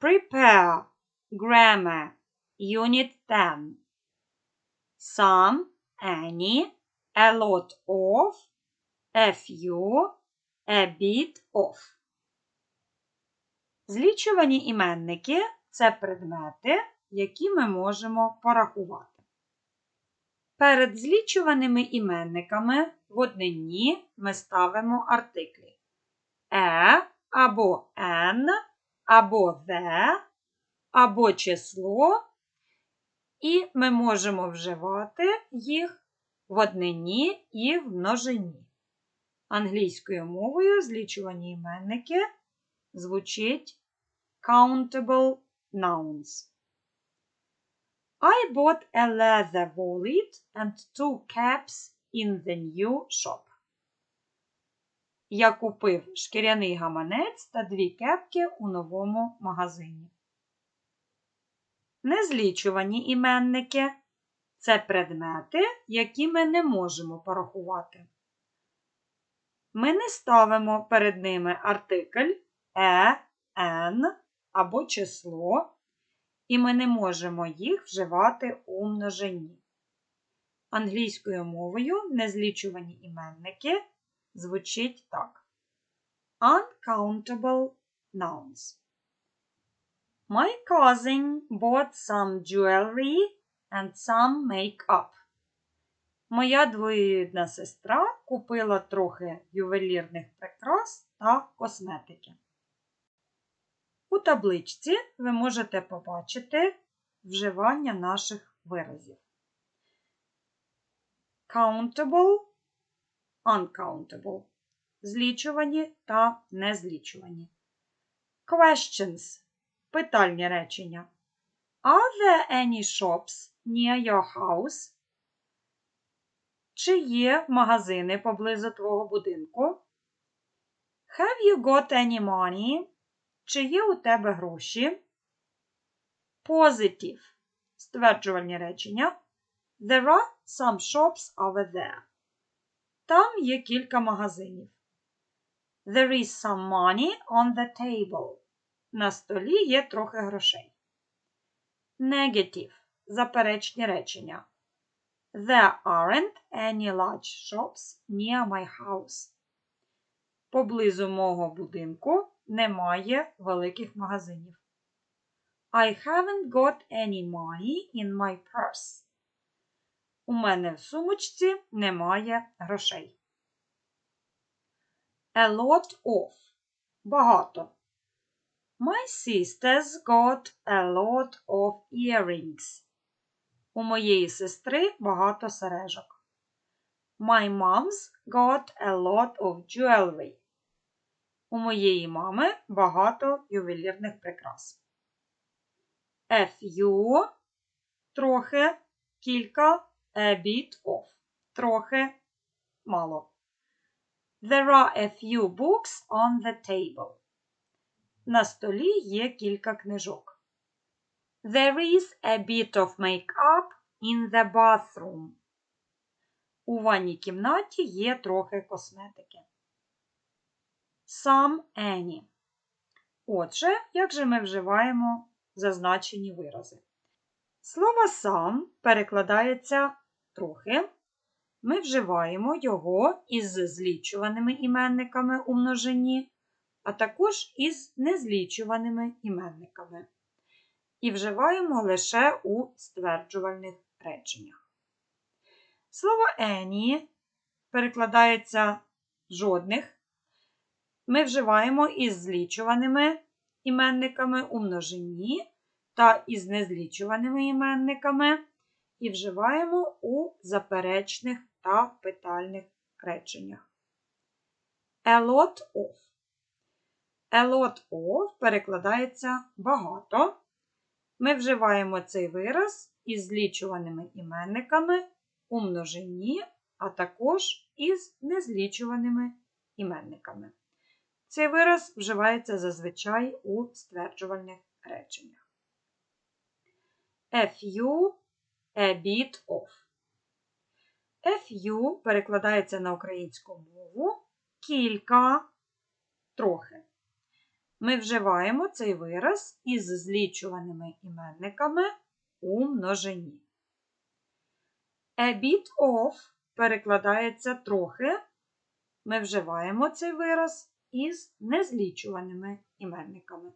Prepare Grammar Unit 10 Some, any, a lot of, a few, a bit of. Злічувані іменники це предмети, які ми можемо порахувати. Перед злічуваними іменниками в однині ми ставимо артиклі е або н, або the, або число, і ми можемо вживати їх в однині і в множині. Англійською мовою злічувані іменники звучить countable nouns. I bought a leather wallet and two caps in the new shop. Я купив шкіряний гаманець та дві кепки у новому магазині. Незлічувані іменники це предмети, які ми не можемо порахувати. Ми не ставимо перед ними артикль е, н або число, і ми не можемо їх вживати у множині. Англійською мовою незлічувані іменники звучить так: Uncountable nouns. My cousin bought some jewelry and some makeup. Моя двоюрідна сестра купила трохи ювелірних прикрас та косметики. У табличці ви можете побачити вживання наших виразів. Countable, uncountable. Злічувані та незлічувані. Questions. Питальні речення. Are there any shops near your house? Чи є магазини поблизу твого будинку? Have you got any money? Чи є у тебе гроші? Positive. Стверджувальні речення. There are some shops over there. Там є кілька магазинів. There is some money on the table. На столі є трохи грошей. Negative. Заперечні речення. There aren't any large shops near my house. Поблизу мого будинку немає великих магазинів. I haven't got any money in my purse. У мене в сумочці немає грошей. A lot of. Багато. My sisters got a lot of earrings. У моєї сестри багато сережок. My mom's got a lot of jewelry. У моєї мами багато ювелірних прикрас. A few – трохи, кілька, a bit of. Трохи, мало. There are a few books on the table. На столі є кілька книжок. There is a bit of makeup in the bathroom. У ванній кімнаті є трохи косметики. Some any. Отже, як же ми вживаємо зазначені вирази? Слово сам перекладається трохи. Ми вживаємо його із злічуваними іменниками у множині, а також із незлічуваними іменниками. І вживаємо лише у стверджувальних реченнях. Слово any перекладається жодних. Ми вживаємо із злічуваними іменниками у множині та із незлічуваними іменниками і вживаємо у заперечних та питальних реченнях. A lot of. A lot of перекладається багато. Ми вживаємо цей вираз із злічуваними іменниками у множині, а також із незлічуваними іменниками. Цей вираз вживається зазвичай у стверджувальних реченнях. A few, a bit of. A few перекладається на українську мову кілька трохи. Ми вживаємо цей вираз із злічуваними іменниками у множині. A bit of перекладається трохи. Ми вживаємо цей вираз із незлічуваними іменниками.